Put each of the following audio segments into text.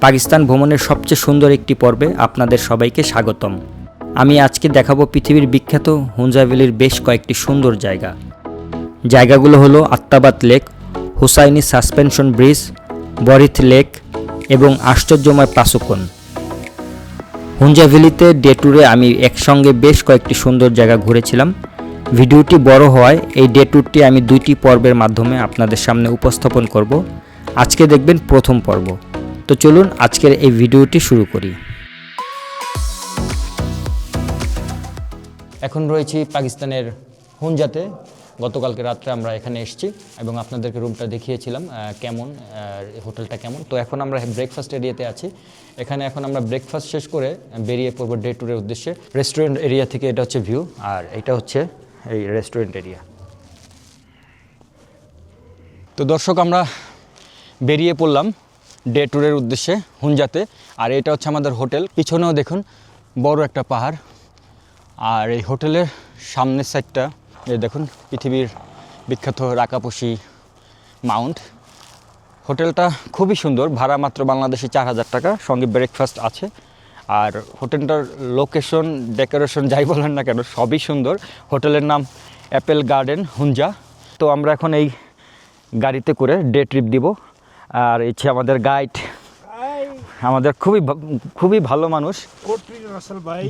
পাকিস্তান ভ্রমণের সবচেয়ে সুন্দর একটি পর্বে আপনাদের সবাইকে স্বাগতম। আমি আজকে দেখাবো পৃথিবীর বিখ্যাত হুঞ্জা ভ্যালির বেশ কয়েকটি সুন্দর জায়গা। জায়গাগুলো হলো Attabad lake, Hussaini suspension bridge, Borith lake এবং আশ্চর্যময় পাসুকন হুঞ্জা ভ্যালিতে ডে ট্যুরে আমি একসঙ্গে বেশ কয়েকটি সুন্দর জায়গা ঘুরেছিলাম। ভিডিওটি বড় হওয়ায় এই ডে ট্যুরটি আমি দুইটি পর্বের মাধ্যমে আপনাদের সামনে উপস্থাপন করব। আজকে দেখবেন প্রথম পর্ব। তো চলুন আজকের এই ভিডিওটি শুরু করি। এখন রয়েছি পাকিস্তানের হুঞ্জাতে গতকালকে রাত্রে আমরা এখানে এসেছি এবং আপনাদেরকে রুমটা দেখিয়েছিলাম কেমন হোটেলটা কেমন। তো এখন আমরা ব্রেকফাস্ট এরিয়াতে আছি। এখানে এখন আমরা ব্রেকফাস্ট শেষ করে বেরিয়ে পড়ব ডে ট্যুরের উদ্দেশ্যে। রেস্টুরেন্ট এরিয়া থেকে এটা হচ্ছে ভিউ আর এটা হচ্ছে এই রেস্টুরেন্ট এরিয়া তো দর্শক, আমরা বেরিয়ে পড়লাম। ডে ট্যুরের উদ্দেশ্যে হুঞ্জাতে আর এটা হচ্ছে আমাদের হোটেল। পিছনেও দেখুন, বড় একটা পাহাড়। আর এই হোটেলের সামনের সাইডটা এই দেখুন, পৃথিবীর বিখ্যাত রাকাপসি মাউন্ট। হোটেলটা খুবই সুন্দর, ভাড়া মাত্র বাংলাদেশি চার হাজার টাকা, সঙ্গে ব্রেকফাস্ট আছে। আর হোটেলটার লোকেশন ডেকোরেশন যাই বলেন না কেন, সবই সুন্দর। হোটেলের নাম অ্যাপেল গার্ডেন হুঞ্জা তো আমরা এখন এই গাড়িতে করে ডে ট্রিপ দিব। আর ইচ্ছে আমাদের গাইড আমাদের খুবই খুবই ভালো মানুষ। ভাই।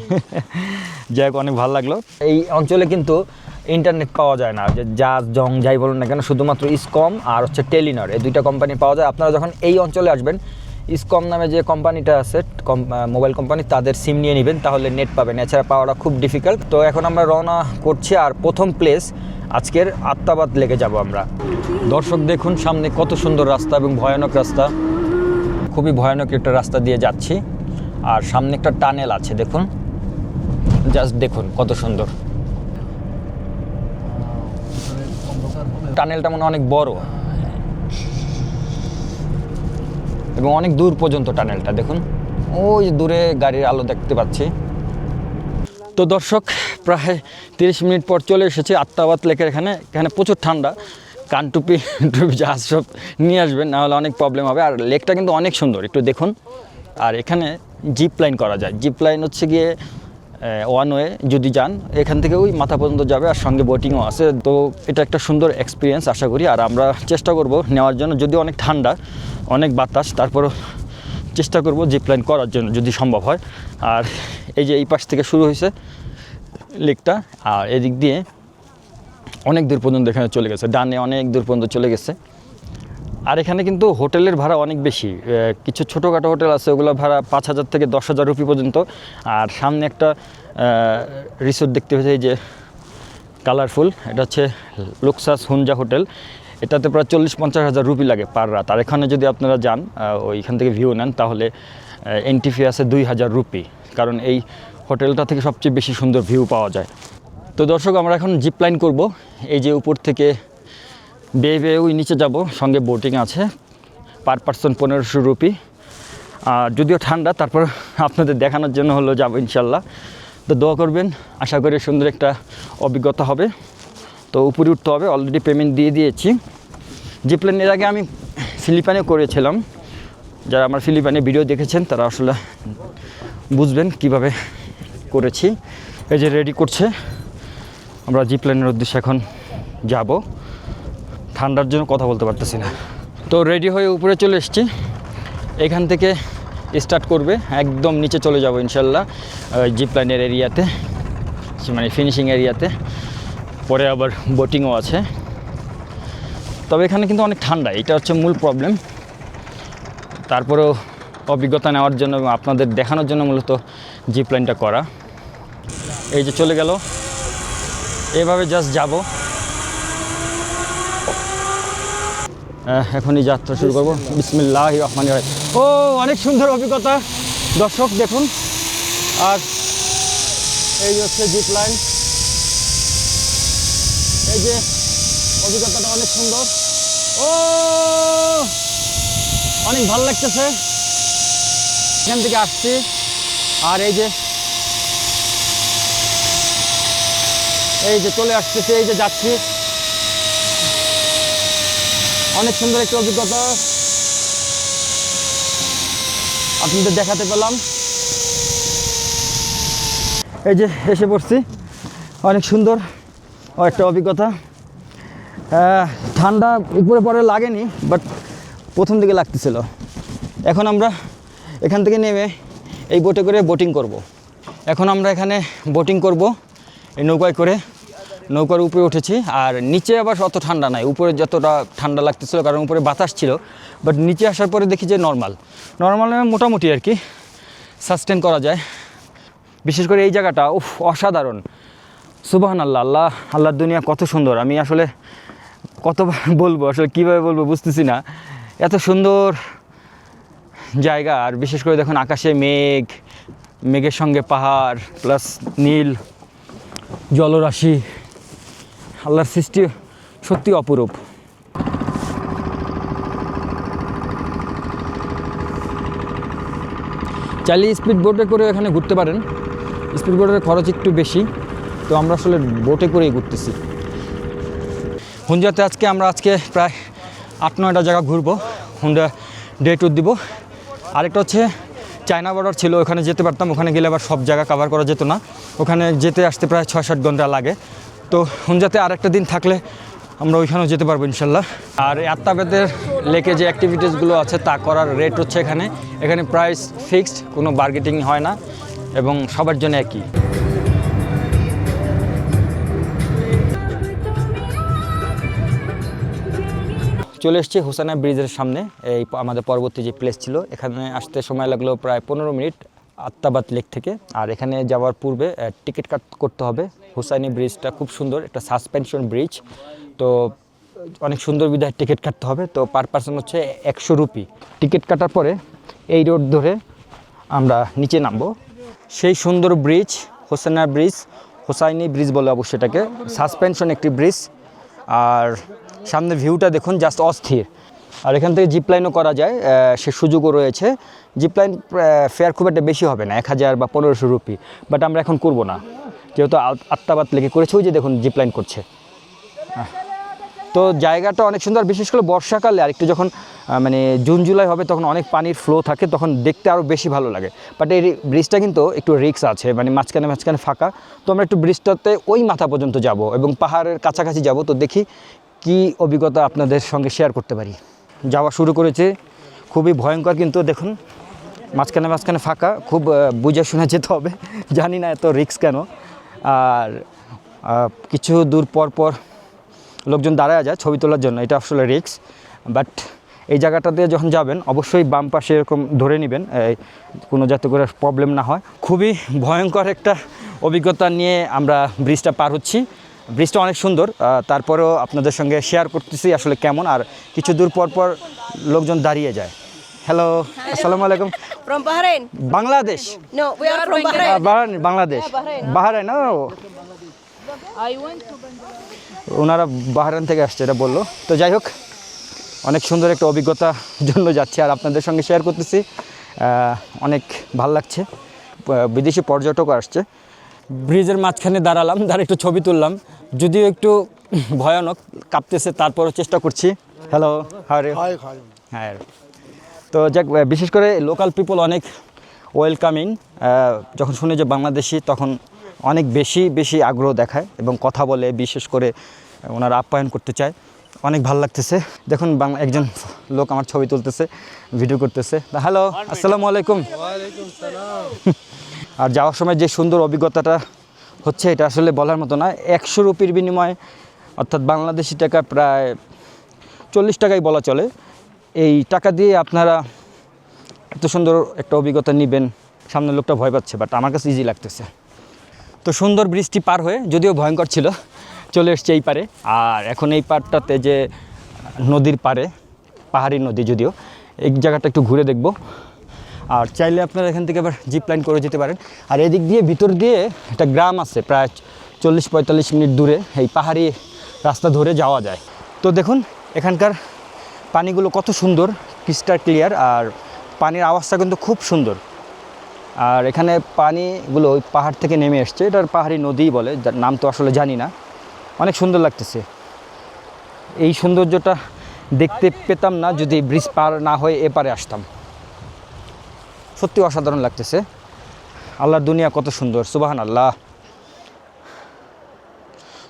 যাই হোক অনেক ভালো লাগল। এই অঞ্চলে কিন্তু ইন্টারনেট পাওয়া যায় না। যে জাজ জং যাই বলুন না কেন শুধুমাত্র ইসকম আর হচ্ছে টেলিনর এই দুইটা কোম্পানি পাওয়া যায়। আপনারা যখন এই অঞ্চলে আসবেন ইসকম নামে যে কোম্পানিটা আছে মোবাইল কোম্পানি তাদের সিম নিয়ে নেবেন তাহলে নেট পাবেন। এছাড়া পাওয়াটা খুব ডিফিকাল্ট তো এখন আমরা রওনা করছি আর প্রথম প্লেস আজকের আত্মাবাদ লেগে যাব আমরা। দর্শক দেখুন সামনে কত সুন্দর রাস্তা এবং ভয়ানক রাস্তা। খুবই ভয়ানক একটা রাস্তা দিয়ে যাচ্ছি। আর সামনে একটা টানেল আছে, দেখুন। জাস্ট দেখুন কত সুন্দর। টানেলটা মনে অনেক বড়। এবং অনেক দূর পর্যন্ত টানেলটা, দেখুন। ওই দূরে গাড়ির আলো দেখতে পাচ্ছি। তো দর্শক, প্রায় তিরিশ মিনিট পর চলে এসেছি আত্মাবাদ লেকের এখানে। এখানে প্রচুর ঠান্ডা। কান টুপি টুপি জাহাজ সব নিয়ে আসবেন নাহলে অনেক প্রবলেম হবে। আর লেকটা কিন্তু অনেক সুন্দর, একটু দেখুন। আর এখানে জিপ লাইন করা যায়। জিপ লাইন হচ্ছে গিয়ে ওয়ান ওয়ে যদি যান, এখান থেকে ওই মাথা পর্যন্ত যাবে আর সঙ্গে বোটিংও আছে। তো এটা একটা সুন্দর এক্সপিরিয়েন্স আশা করি। আর আমরা চেষ্টা করব নেওয়ার জন্য। যদি অনেক ঠান্ডা, অনেক বাতাস, তারপরও চেষ্টা করব জিপ লাইন করার জন্য, যদি সম্ভব হয়। আর এই যে এই পাশ থেকে শুরু হয়েছে লেকটা, আর এদিক দিয়ে অনেক দূর পর্যন্ত এখানে চলে গেছে। ডানে অনেক দূর পর্যন্ত চলে গেছে। আর এখানে কিন্তু হোটেলের ভাড়া অনেক বেশি। কিছু ছোটোখাটো হোটেল আছে, ওগুলো ভাড়া পাঁচ হাজার থেকে দশ হাজার রুপি পর্যন্ত। আর সামনে একটা রিসোর্ট দেখতে পেয়েছি, এই যে কালারফুল এটা হচ্ছে লুকসাস হুঞ্জা হোটেল এটাতে প্রায় চল্লিশ পঞ্চাশ হাজার রুপি লাগে পার রাত। আর এখানে যদি আপনারা যান ওইখান থেকে ভিউ নেন, তাহলে এন্ট্রি ফি আছে দুই হাজার রুপি। কারণ এই হোটেলটা থেকে সবচেয়ে বেশি সুন্দর ভিউ পাওয়া যায়। তো দর্শক, আমরা এখন জিপ লাইন করব। এই যে উপর থেকে বেয়ে বেয়ে ওই নিচে যাব, সঙ্গে বোটিং আছে পার পার্সন পনেরোশো রুপি। আর যদিও ঠান্ডা, তারপর আপনাদের দেখানোর জন্য হলো যাব ইনশাল্লাহ। তো দোয়া করবেন, আশা করি সুন্দর একটা অভিজ্ঞতা হবে। তো উপরে উঠতে হবে অলরেডি পেমেন্ট দিয়ে দিয়েছি। জিপ্লেন এর আগে আমি ফিলিপাইনে করেছিলাম। যারা আমার ফিলিপাইনে ভিডিও দেখেছেন, তারা আসলে বুঝবেন কীভাবে করেছি। এই যে রেডি করছে। আমরা জিপ্লেনের উদ্দেশ্যে এখন যাব। ঠান্ডার জন্য কথা বলতে পারতেছি না। তো রেডি হয়ে উপরে চলে এসেছি। এখান থেকে স্টার্ট করবে। একদম নিচে চলে যাব ইনশাল্লাহ জিপ লাইনের এরিয়াতে মানে ফিনিশিং এরিয়াতে পরে আবার বোটিংও আছে। তবে এখানে কিন্তু অনেক ঠান্ডা, এটা হচ্ছে মূল প্রবলেম তারপরেও অভিজ্ঞতা নেওয়ার জন্য এবং আপনাদের দেখানোর জন্য মূলত জিপ লাইনটা করা। এই যে চলে গেল। এভাবে জাস্ট যাব। এখনই যাত্রা শুরু করব। বিসমিল্লাহ রহমান রহিম। ও, অনেক সুন্দর অভিজ্ঞতা। দর্শক, দেখুন। আর এই হচ্ছে জিপ লাইন এই যে অভিজ্ঞতাটা অনেক সুন্দর। ও! অনেক ভালো লাগতেছে। এখান থেকে আসছি। আর এই যে এই যে চলে আসতেছে, এই যে যাচ্ছি। অনেক সুন্দর একটা অভিজ্ঞতা। আপনাদের দেখাতে পেলাম। এই যে এসে পড়ছি। অনেক সুন্দর। একটা অভিজ্ঞতা। ঠান্ডা উপরে পরে লাগেনি বাট প্রথম দিকে লাগতেছিল। এখন আমরা এখান থেকে নেমে এই বোটে করে বোটিং করব। এখন আমরা এখানে বোটিং করব। এই নৌকায় করে নৌকার উপরে উঠেছি, আর নিচে আবার অত ঠান্ডা নাই। উপরে যতটা ঠান্ডা লাগতেছিল, কারণ উপরে বাতাস ছিল বাট নিচে আসার পরে দেখি যে নর্মাল নর্মাল মোটামুটি আর কি সাস্টেন করা যায়। বিশেষ করে এই জায়গাটা, উফ, অসাধারণ। সুবাহান আল্লাহ আল্লাহ আল্লাহর দুনিয়া কত সুন্দর। আমি আসলে কতবার বলব, আসলে কীভাবে বলব বুঝতেছি না। এত সুন্দর জায়গা, আর বিশেষ করে দেখুন আকাশে মেঘ, মেঘের সঙ্গে পাহাড় প্লাস নীল, জলরাশি, আল্লাহর সৃষ্টি সত্যি অপরূপ। চাইলে স্পিড বোটে করে এখানে ঘুরতে পারেন। স্পিড বোটের খরচ একটু বেশি। তো আমরা আসলে বোটে করেই ঘুরতেছি। হুঞ্জাতে আজকে আমরা আজকে প্রায় আট, নয়টা জায়গা ঘুরবো। হুন্ডা ডে ট্যুর দিব। আরেকটা হচ্ছে চায়না বর্ডার ছিল, ওখানে যেতে পারতাম। ওখানে গেলে আবার সব জায়গা কভার করা যেত না। ওখানে যেতে আসতে প্রায় ছয় সাত ঘণ্টা লাগে। তো হুঞ্জাতে আরেকটা দিন থাকলে আমরা ওইখানেও যেতে পারব ইনশাল্লাহ। আর আত্মাবেদের লেকে যে অ্যাক্টিভিটিসগুলো আছে, তা করার রেট হচ্ছে এখানে। এখানে প্রাইস ফিক্সড কোনো বার্গেটিং হয় না। এবং সবার জন্য একই। চলে এসেছি হোসানা ব্রিজের সামনে। এই আমাদের পরবর্তী যে প্লেস ছিল, এখানে আসতে সময় লাগল প্রায় পনেরো মিনিট আত্মাবাদ লেক থেকে। আর এখানে যাওয়ার পূর্বে টিকিট কাট করতে হবে। হুসাইনি ব্রিজটা খুব সুন্দর, একটা সাসপেনশন ব্রিজ তো, অনেক সুন্দর বিধায় টিকিট কাটতে হবে। তো পার পার্সন হচ্ছে একশো রুপি। টিকিট কাটার পরে, এই রোড ধরে আমরা নিচে নামবো। সেই সুন্দর bridge Hosena bridge, Hussaini bridge বলে অবশ্যই এটাকে। সাসপেনশন একটি ব্রিজ আর সামনে ভিউটা দেখুন জাস্ট অস্থির। আর এখান থেকে জিপলাইনও করা যায় সে সুযোগও রয়েছে। জিপ লাইন ফেয়ার খুব একটা বেশি হবে না, এক হাজার বা পনেরোশো রুপি বাট আমরা এখন করব না। যেহেতু আত- আত্মাবাদ লেগে করেছে, ওই যে দেখুন জিপ লাইন করছে। তো জায়গাটা অনেক সুন্দর বিশেষ করে বর্ষাকালে, আর একটু যখন মানে জুন, জুলাই হবে, তখন অনেক পানির ফ্লো থাকে, তখন দেখতে আরও বেশি ভালো লাগে। বাট এই ব্রিজটা কিন্তু একটু রিক্স আছে মানে মাঝখানে মাঝখানে ফাঁকা। তো আমরা একটু ব্রিজটাতে ওই মাথা পর্যন্ত যাব, এবং পাহাড়ের কাছাকাছি যাব। তো দেখি কি অভিজ্ঞতা আপনাদের সঙ্গে শেয়ার করতে পারি? যাওয়া শুরু করেছে, খুবই ভয়ঙ্কর কিন্তু দেখুন, মাঝখানে মাঝখানে ফাঁকা, খুব বুঝে শুনে যেতে হবে, জানি না এত রিক্স কেন। আর কিছু দূর পর পর লোকজন দাঁড়ায় যায় ছবি তোলার জন্য, এটা আসলে রিক্স বাট এই জায়গাটাতে যখন যাবেন, অবশ্যই বাম পাশে এরকম ধরে নেবেন কোনো যাতে করে প্রবলেম না হয়। খুবই ভয়ঙ্কর একটা অভিজ্ঞতা নিয়ে আমরা ব্রিজটা পার হচ্ছি। ব্রিজটা অনেক সুন্দর তারপরেও আপনাদের সঙ্গে শেয়ার করতেছি আসলে কেমন আর কিছু দূর পর পর লোকজন দাঁড়িয়ে যায়। হ্যালো আসসালামু আলাইকুম। From Bahrain? Bangladesh? No, we are from Bahrain. আহ, বাংলাদেশ। বাহারাইন ও। ওনারা বাহারান থেকে আসছে এটা বলল। তো যাই হোক অনেক সুন্দর একটা অভিজ্ঞতার জন্য যাচ্ছি আর আপনাদের সঙ্গে শেয়ার করতেছি। অনেক ভালো লাগছে। বিদেশি পর্যটক আসছে। ব্রিজের মাঝখানে দাঁড়ালাম দাঁড়িয়ে একটু ছবি তুললাম। যদিও একটু ভয়ানক কাঁপতেছে তারপরও চেষ্টা করছি। হ্যালো হারে হ্যাঁ তো যাক বিশেষ করে লোকাল পিপল অনেক ওয়েলকামিং যখন শুনে যে বাংলাদেশি তখন অনেক বেশি বেশি আগ্রহ দেখায় এবং কথা বলে বিশেষ করে ওনারা আপ্যায়ন করতে চায়। অনেক ভালো লাগতেছে। দেখুন বাংলা একজন লোক আমার ছবি তুলতেছে ভিডিও করতেছে। হ্যালো আসসালামু আলাইকুম। আর যাওয়ার সময় যে সুন্দর অভিজ্ঞতাটা হচ্ছে, এটা আসলে বলার মতো না। একশো রুপির বিনিময়ে, অর্থাৎ বাংলাদেশি টাকা প্রায় চল্লিশ টাকাই বলা চলে। এই টাকা দিয়ে আপনারা এত সুন্দর একটা অভিজ্ঞতা নেবেন সামনের লোকটা ভয় পাচ্ছে বাট আমার কাছে ইজি লাগতেছে। তো সুন্দর বৃষ্টি পার হয়ে, যদিও ভয়ঙ্কর ছিল, চলে এসছে এই পারে। আর এখন এই পারটাতে যে নদীর পারে, পাহাড়ি নদী যদিও, এই জায়গাটা একটু ঘুরে দেখব। আর চাইলে আপনারা এখান থেকে আবার জিপ লাইন করে যেতে পারেন। আর এদিক দিয়ে ভিতর দিয়ে একটা গ্রাম আছে, প্রায় চল্লিশ পঁয়তাল্লিশ মিনিট দূরে, এই পাহাড়ি রাস্তা ধরে যাওয়া যায়। তো দেখুন, এখানকার পানিগুলো কত সুন্দর ক্রিস্টার ক্লিয়ার আর পানির আওয়াজটা কিন্তু খুব সুন্দর। আর এখানে পানিগুলো ওই পাহাড় থেকে নেমে এসছে। এটার পাহাড়ি নদী বলে, যার নাম তো আসলে জানি না। অনেক সুন্দর লাগতেছে। এই সৌন্দর্যটা দেখতে পেতাম না, যদি ব্রিজ পার না হয়ে এপারে আসতাম। সত্যি অসাধারণ লাগতেছে। আল্লাহর দুনিয়া কত সুন্দর সুবাহান আল্লাহ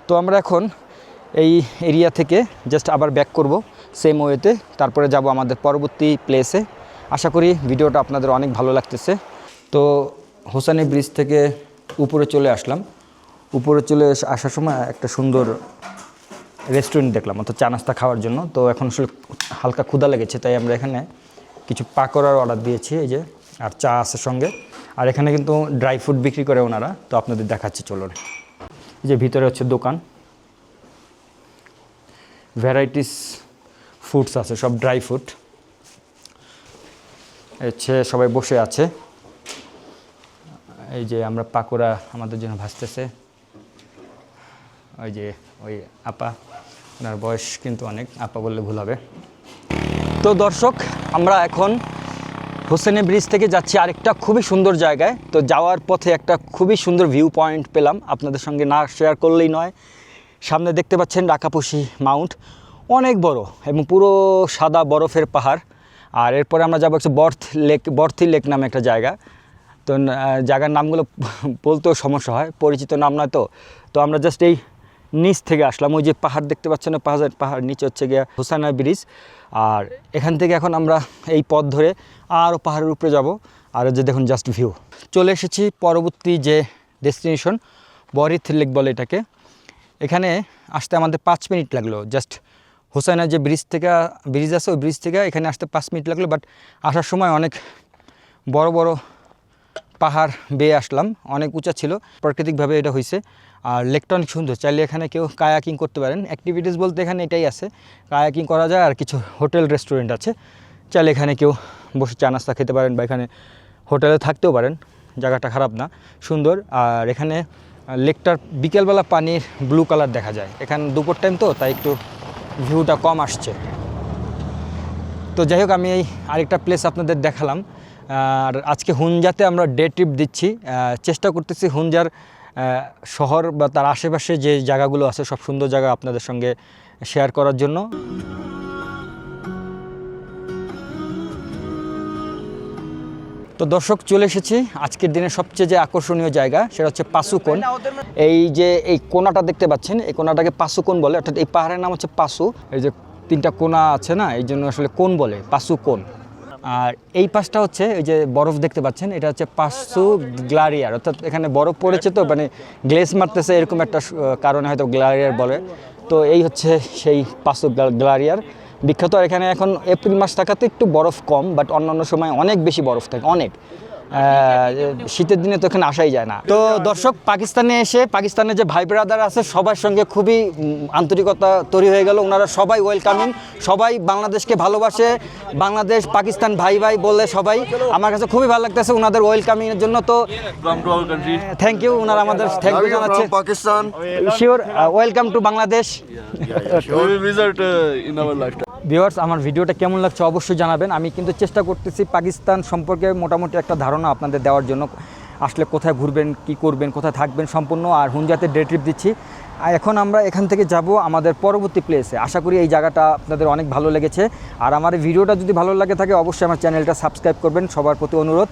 তো আমরা এখন এই এরিয়া থেকে জাস্ট আবার ব্যাক করব সেম ওয়েতে তারপরে যাব আমাদের পরবর্তী প্লেসে আশা করি ভিডিওটা আপনাদের অনেক ভালো লাগতেছে। তো হোসানি ব্রিজ থেকে উপরে চলে আসলাম। উপরে চলে আসার সময় একটা সুন্দর রেস্টুরেন্ট দেখলাম, অর্থাৎ চা নাস্তা খাওয়ার জন্য। তো এখন আসলে হালকা ক্ষুদা লেগেছে, তাই আমরা এখানে কিছু পাকোড়ার অর্ডার দিয়েছি, এই যে। আর চা আছে সঙ্গে। আর এখানে কিন্তু ড্রাই ফ্রুট বিক্রি করে ওনারা। তো আপনাদের দেখাচ্ছি চলুন। এই যে ভিতরে হচ্ছে দোকান। ভ্যারাইটিস ফুডস আছে, সব ড্রাই ফ্রুট হচ্ছে সবাই বসে আছে। এই যে আমরা পাকোড়া আমাদের জন্য ভাসতেছে ওই যে ওই আপা, ওনার বয়স কিন্তু অনেক। আপা বললে ভুল হবে। তো দর্শক, আমরা এখন হোসেনি ব্রিজ থেকে যাচ্ছি আরেকটা খুবই সুন্দর জায়গায়। তো যাওয়ার পথে একটা খুবই সুন্দর ভিউ পয়েন্ট পেলাম। আপনাদের সঙ্গে না শেয়ার করলেই নয়। সামনে দেখতে পাচ্ছেন ডাকাপুষি মাউন্ট অনেক বড় এবং পুরো সাদা বরফের পাহাড়। আর এরপরে আমরা যাব হচ্ছে বর্থ লেক বর্থি লেক নামে একটা জায়গা। তো জায়গার নামগুলো বলতেও সমস্যা হয়, পরিচিত নাম নয় তো। তো আমরা জাস্ট এই নিচ থেকে আসলাম। ওই যে পাহাড় দেখতে পাচ্ছেন পাহাড় পাহাড় নিচে হচ্ছে গিয়ে হোসানা ব্রিজ। আর এখান থেকে এখন আমরা এই পথ ধরে আরও পাহাড়ের উপরে যাব। আর যে দেখুন জাস্ট ভিউ চলে এসেছি পরবর্তী যে ডেস্টিনেশন বরিথ লেক বলে এটাকে। এখানে আসতে আমাদের পাঁচ মিনিট লাগল। জাস্ট হোসাইনা যে ব্রিজ থেকে, ব্রিজ আছে, ওই ব্রিজ থেকে এখানে আসতে পাঁচ মিনিট লাগল। বাট আসার সময় অনেক বড় বড় পাহাড় বেয়ে আসলাম। অনেক উঁচা ছিল। প্রাকৃতিকভাবে এটা হয়েছে আর লেকটা অনেক সুন্দর চাইলে এখানে কেউ কায়াকিং করতে পারেন। অ্যাক্টিভিটিস বলতে এখানে এটাই আছে। কায়াকিং করা যায় আর কিছু হোটেল রেস্টুরেন্ট আছে। চাইলে এখানে কেউ বসে চা নাস্তা খেতে পারেন বা এখানে হোটেলে থাকতেও পারেন। জায়গাটা খারাপ না সুন্দর। আর এখানে লেকটার বিকেলবেলা পানির ব্লু কালার দেখা যায়। এখানে দুপুর টাইম তো তাই একটু ভিউটা কম আসছে। তো যাই হোক আমি এই আরেকটা প্লেস আপনাদের দেখালাম। আর আজকে হুঞ্জাতে আমরা ডে ট্রিপ দিচ্ছি। চেষ্টা করতেছি হুঞ্জার আহ, শহর বা তার আশেপাশে যে জায়গাগুলো আছে, সব সুন্দর জায়গা আপনাদের সঙ্গে শেয়ার করার জন্য। তো দর্শক, চলে এসেছি আজকের দিনের সবচেয়ে যে আকর্ষণীয় জায়গা, সেটা হচ্ছে পাসুকোন। এই যে এই কোনাটা দেখতে পাচ্ছেন, এই কোনাটাকে পাসুকোন বলে, অর্থাৎ এই পাহাড়ের নাম হচ্ছে পাসু। এই যে তিনটা কোনা আছে না, এই জন্য আসলে কোন বলে, পাসুকোন। আর এই পাশটা হচ্ছে এই যে বরফ দেখতে পাচ্ছেন, এটা হচ্ছে পাশু গ্লারিয়ার। অর্থাৎ এখানে বরফ পড়েছে তো মানে গ্লেস মারতেছে এরকম একটা কারণে হয়তো গ্লারিয়ার বলে। তো এই হচ্ছে সেই পাশু গ্লারিয়ার। বিখ্যাত, আর এখানে এখন এপ্রিল মাস থাকাতে একটু বরফ কম, বাট অন্যান্য সময় অনেক বেশি বরফ থাকে, অনেক। শীতের দিনে তো এখানে আসাই যায় না। তো দর্শক পাকিস্তানে এসে পাকিস্তানের যে ভাই ব্রাদার আছে সবার সঙ্গে খুবই আন্তরিকতা তৈরি হয়ে গেল। ওনারা সবাই ওয়েলকামিং সবাই বাংলাদেশকে ভালোবাসে। বাংলাদেশ পাকিস্তান ভাই ভাই বলে সবাই আমার কাছে খুবই ভালো লাগতেছে ওনাদের ওয়েলকামিং এর জন্য। তো. থ্যাংক ইউ ওনারা আমাদের থ্যাংক ইউ জানাচ্ছে। Pakistan? Sure welcome to Bangladesh viewers, আমার ভিডিওটা কেমন লাগছে অবশ্যই জানাবেন। আমি কিন্তু চেষ্টা করতেছি পাকিস্তান সম্পর্কে মোটামুটি একটা ধারণা আপনাদের দেওয়ার জন্য, আসলে কোথায় ঘুরবেন, কি করবেন, কোথায় থাকবেন সম্পূর্ণ, আর হুঞ্জাতে ডে ট্রিপ দিচ্ছি। আর এখন আমরা এখান থেকে যাব আমাদের পরবর্তী প্লেসে আশা করি এই জায়গাটা আপনাদের অনেক ভালো লেগেছে। আর আমার ভিডিওটা যদি ভালো লাগে থাকে, অবশ্যই আমার চ্যানেলটা সাবস্ক্রাইব করবেন। সবার প্রতি অনুরোধ।